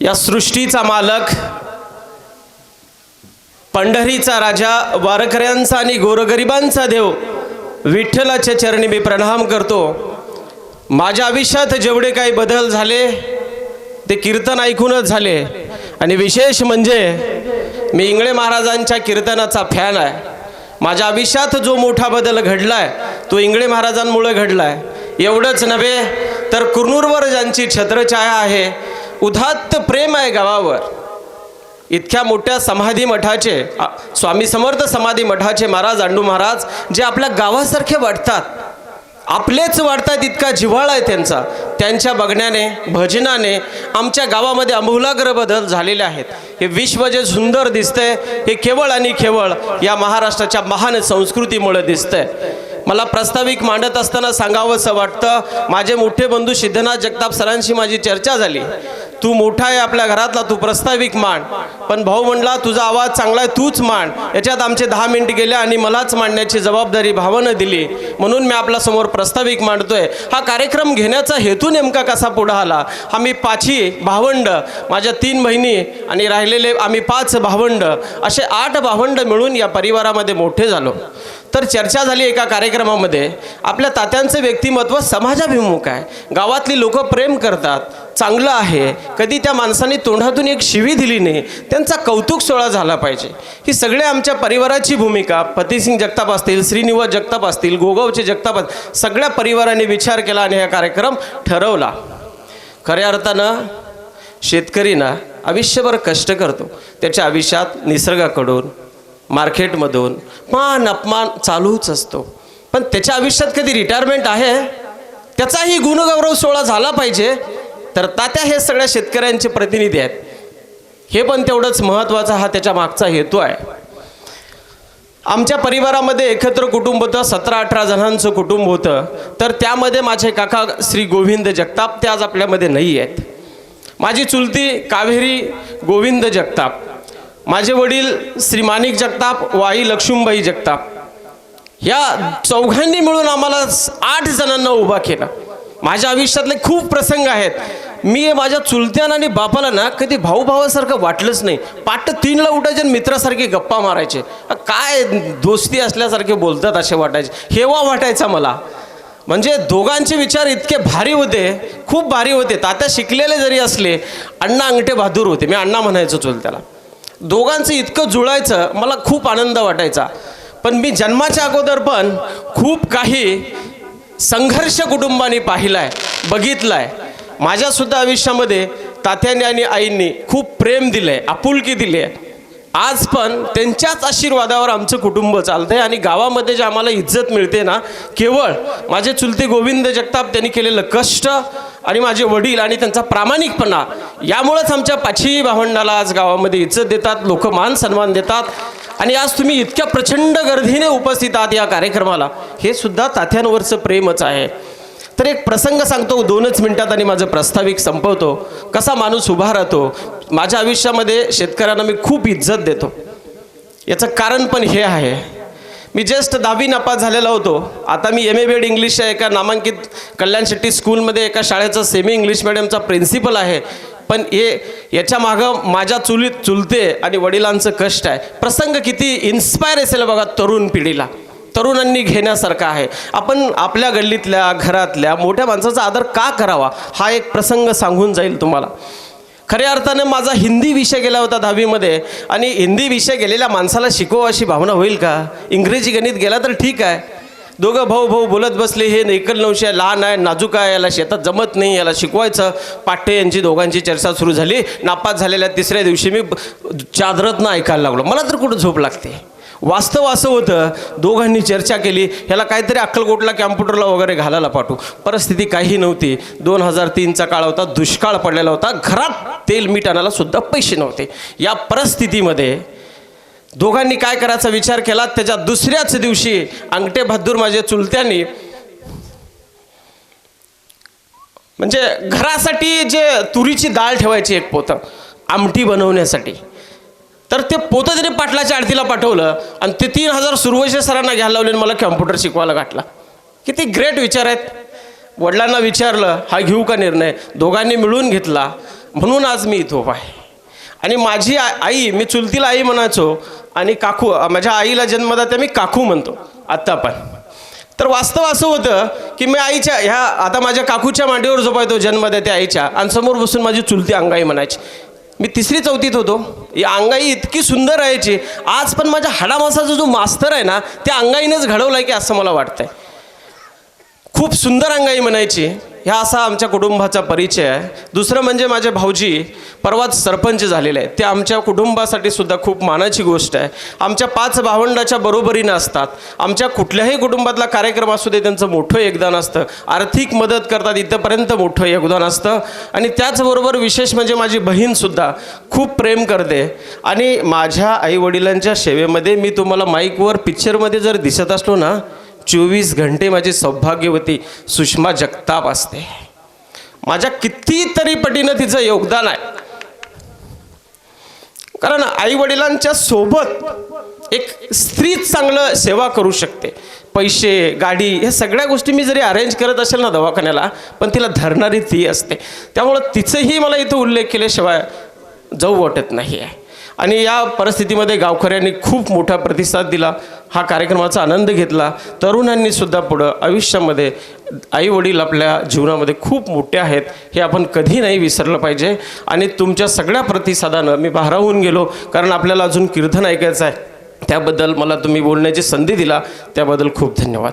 या सृष्टीचा मालक पंढरीचा राजा वारकऱ्यांचा आणि गोरगरिबांचा देव विठ्ठलाच्या चरणी मी प्रणाम करतो. माझ्या आयुष्यात जेवढे काही बदल झाले ते कीर्तन ऐकूनच झाले. आणि विशेष म्हणजे मी इंगळे महाराजांच्या कीर्तनाचा फॅन आहे. माझ्या आयुष्यात जो मोठा बदल घडलाय तो इंगळे महाराजांमुळे घडलाय. एवढंच नव्हे तर कुरनूरवर ज्यांची छत्रछाया आहे उदात्त प्रेम आहे गावावर. इतक्या मोठ्या समाधी मठाचे स्वामी समर्थ समाधी मठाचे महाराज अंडू महाराज जे आपल्या गावासारखे वाटतात आपलेच वाटतात इतका जिव्हाळा आहे त्यांचा. त्यांच्या बघण्याने भजनाने आमच्या गावामध्ये अमूलाग्र बदल झालेले आहेत. हे विश्व जे सुंदर दिसतंय हे केवळ आणि केवळ या महाराष्ट्राच्या महान संस्कृतीमुळे दिसतंय. मला प्रस्ताविक मांडत असताना सांगावंसं वाटतं माझे मोठे बंधू सिद्धनाथ जगताप सरांशी माझी चर्चा झाली. तू मोठा आहे आपल्या घरातला तू प्रस्ताविक मांड पण भाऊ म्हणला तुझा आवाज चांगला आहे तूच मांड याच्यात आमचे दहा मिनिट गेले आणि मलाच मांडण्याची जबाबदारी भावानं दिली. म्हणून मी आपल्यासमोर प्रस्ताविक मांडतोय. हा कार्यक्रम घेण्याचा हेतू नेमका कसा पुढे आला? हा मी पाची भावंड माझ्या तीन बहिणी आणि राहिलेले आम्ही पाच भावंड असे आठ भावंड मिळून या परिवारामध्ये मोठे झालो. तर चर्चा झाली एका कार्यक्रमामध्ये. आपल्या तात्यांचं व्यक्तिमत्व समाजाभिमुख आहे. गावातली लोक प्रेम करतात. चांगलं आहे. कधी त्या माणसाने तोंडातून एक शिवी दिली नाही त्यांचा कौतुक सोहळा झाला पाहिजे. ही सगळ्या आमच्या परिवाराची भूमिका. पतीसिंग जगताप असतील श्रीनिवास जगताप असतील गोगावचे जगताप सगळ्या परिवाराने विचार केला आणि हा कार्यक्रम ठरवला. खऱ्या अर्थानं शेतकरी ना आयुष्यभर कष्ट करतो. त्याच्या आयुष्यात निसर्गाकडून मार्केटमधून मान अपमान चालूच असतो. पण त्याच्या आयुष्यात कधी रिटायरमेंट आहे? त्याचाही गुणगौरव सोहळा झाला पाहिजे. तर तात्या हे सगळ्या शेतकऱ्यांचे प्रतिनिधी आहेत. हे पण तेवढंच महत्त्वाचा हा त्याच्या मागचा हेतू आहे. आमच्या परिवारामध्ये एकत्र कुटुंब होतं सतरा अठरा जणांचं कुटुंब होतं. तर त्यामध्ये माझे काका श्री गोविंद जगताप ते आज आपल्यामध्ये नाही आहेत. माझी चुलती कावेरी गोविंद जगताप. माझे वडील श्री माणिक जगताप व आई लक्ष्मीबाई जगताप. या चौघांनी मिळून आम्हाला आठ जणांना उभा केला. माझ्या आयुष्यातले खूप प्रसंग आहेत. मी माझ्या चुलत्यानं आणि बापाला ना कधी भाऊ भावासारखं वाटलंच नाही. पाट तीनला उठायचे आणि मित्रासारखे गप्पा मारायचे. काय दोस्ती असल्यासारखे बोलतात असे वाटायचे. हेवा वाटायचा मला. म्हणजे दोघांचे विचार इतके भारी होते. खूप भारी होते. तात्या शिकलेले जरी असले अण्णा अंगठे बहादूर होते. मी अण्णा म्हणायचो चुलत्याला. दोघांचं इतकं जुळायचं मला खूप आनंद वाटायचा. पण मी जन्माच्या अगोदर पण खूप काही संघर्ष कुटुंबाने बघितला आहे माझ्यासुद्धा आयुष्यामध्ये तात्याने आणि आईंनी खूप प्रेम दिलं आहे आपुलकी दिली आहे आज पण त्यांच्याच आशीर्वादावर आमचं कुटुंब चालतं आहे आणि गावामध्ये जे आम्हाला इज्जत मिळते ना केवळ माझे चुलते गोविंद जगताप त्यांनी केलेलं कष्ट आणि माझे वडील आणि त्यांचा प्रामाणिकपणा यामुळेच आमच्या पाचही भावंडाला आज गावामध्ये इज्जत देतात लोक मान सन्मान देतात. आणि आज तुम्ही इतक्या प्रचंड गर्दीने उपस्थित आहात या कार्यक्रमाला. हे सुद्धा तात्यांवरचं प्रेमच आहे. एक प्रसंग सांगतो दोनच मिनिटात आणि माझं प्रास्ताविक संपवतो. कसा माणूस उभा राहतो माझ्या आयुष्यामध्ये शेतकऱ्यांना मी खूप इज्जत देतो. याचं कारण पण हे आहे. मी जस्ट दहावी नापास झालेला होतो. आता मी एम ए बेड इंग्लिशच्या एका नामांकित कल्याण शेट्टी स्कूलमध्ये एका शाळेचा सेमी इंग्लिश मिडियमचा प्रिन्सिपल आहे. पण हे याच्या मागं माझ्या चुलीत चुलते आणि वडिलांचं कष्ट आहे. प्रसंग किती इन्स्पायर असेल बघा तरुण पिढीला. तरुणांनी घेण्यासारखा आहे. आपण आपल्या गल्लीतल्या घरातल्या मोठ्या माणसाचा आदर का करावा? हा एक प्रसंग सांगून जाईल तुम्हाला. खऱ्या अर्थानं माझा हिंदी विषय गेला होता दहावीमध्ये. आणि हिंदी विषय गेलेल्या माणसाला शिकवा अशी भावना होईल का? इंग्रजी गणित गेला तर ठीक आहे. दोघं भाऊ भाऊ बोलत बसले हे एकल नवशे आहे लहान आहे नाजूक आहे याला शेतात जमत नाही याला शिकवायचं. पाठे यांची दोघांची चर्चा सुरू झाली. नापास झालेल्या तिसऱ्या दिवशी मी चादरतनं ऐकायला लागलो. मला तर कुठं झोप लागते? वास्तव असं होतं दोघांनी चर्चा केली ह्याला काहीतरी अक्कलकोटला कॅम्प्युटरला वगैरे घालायला पाठवू. परिस्थिती काही नव्हती. दोन हजार तीनचा काळ होता दुष्काळ पडलेला होता. घरात तेल मीठ आणायला सुद्धा पैसे नव्हते. या परिस्थितीमध्ये दोघांनी काय करायचा विचार केला? त्याच्या दुसऱ्याच दिवशी अंगठे बहादूर माझ्या चुलत्यांनी म्हणजे घरासाठी जे तुरीची डाळ ठेवायची एक पोतं आमटी बनवण्यासाठी. तर ते पोतं त्याने पाटलाच्या आडतीला पाठवलं आणि ते तीन हजार सुरवैशे सरांना घ्यायला लावले आणि मला कॉम्प्युटर शिकवायला घातला. किती ग्रेट विचार आहेत. वडिलांना विचारलं हा घेऊ का निर्णय? दोघांनी मिळून घेतला. म्हणून आज मी इथं उभा आहे. आणि माझी आई मी चुलतीला आई म्हणायचो आणि काकू माझ्या आईला जन्मदात्या मी काकू म्हणतो आत्ता पण. तर वास्तव असं होतं की मी आईच्या ह्या आता माझ्या काकूच्या मांडीवर झोपायचो जन्मदात्या आईच्या आणि समोर बसून माझी चुलती अंगाई म्हणायची. मी तिसरी चौथीत होतो. ही अंगाई इतकी सुंदर राहायची आज पण माझ्या हाडामासाचा जो मास्तर आहे ना त्या अंगाईनेच घडवलाय की असं मला वाटतंय. खूप सुंदर अंगाई म्हणायची. ह्या असा आमच्या कुटुंबाचा परिचय आहे. दुसरं म्हणजे माझे भाऊजी परवाच सरपंच झालेले आहेत. ते आमच्या कुटुंबासाठी सुद्धा खूप मानाची गोष्ट आहे. आमच्या पाच भावंडाच्या बरोबरीनं असतात आमच्या कुठल्याही कुटुंबातला कार्यक्रम असू दे त्यांचं मोठं योगदान असतं. आर्थिक मदत करतात इथंपर्यंत मोठं योगदान असतं. आणि त्याचबरोबर विशेष म्हणजे माझी बहीणसुद्धा खूप प्रेम करते. आणि माझ्या आईवडिलांच्या सेवेमध्ये मी तुम्हाला माईकवर पिक्चरमध्ये जर दिसत असलो ना चोवीस घंटे माझी सौभाग्यवती सुषमा जगताप असते. माझ्या कितीतरी पटीनं तिचं योगदान आहे. कारण आई वडिलांच्या सोबत एक स्त्रीच चांगलं सेवा करू शकते. पैसे गाडी ह्या सगळ्या गोष्टी मी जरी अरेंज करत असेल ना दवाखान्याला पण तिला धरणारी ती असते. त्यामुळं तिचंही मला इथं उल्लेख केल्याशिवाय जाऊ वाटत नाही आहे आणि या परिस्थितीमध्ये गावकऱ्यांनी खूप मोठा प्रतिसाद दिला. हा कार्यक्रमाचा आनंद घेतला. तरुणांनी सुद्धा पुढं आयुष्यामध्ये आई वडील आपल्या जीवनामध्ये खूप मोठे आहेत हे आपण कधी नाही विसरलं पाहिजे. आणि तुमच्या सगळ्या प्रतिसादानं मी भारावून गेलो कारण आपल्याला अजून कीर्तन ऐकायचं आहे. त्याबद्दल मला तुम्ही बोलण्याची संधी दिला. त्याबद्दल खूप धन्यवाद.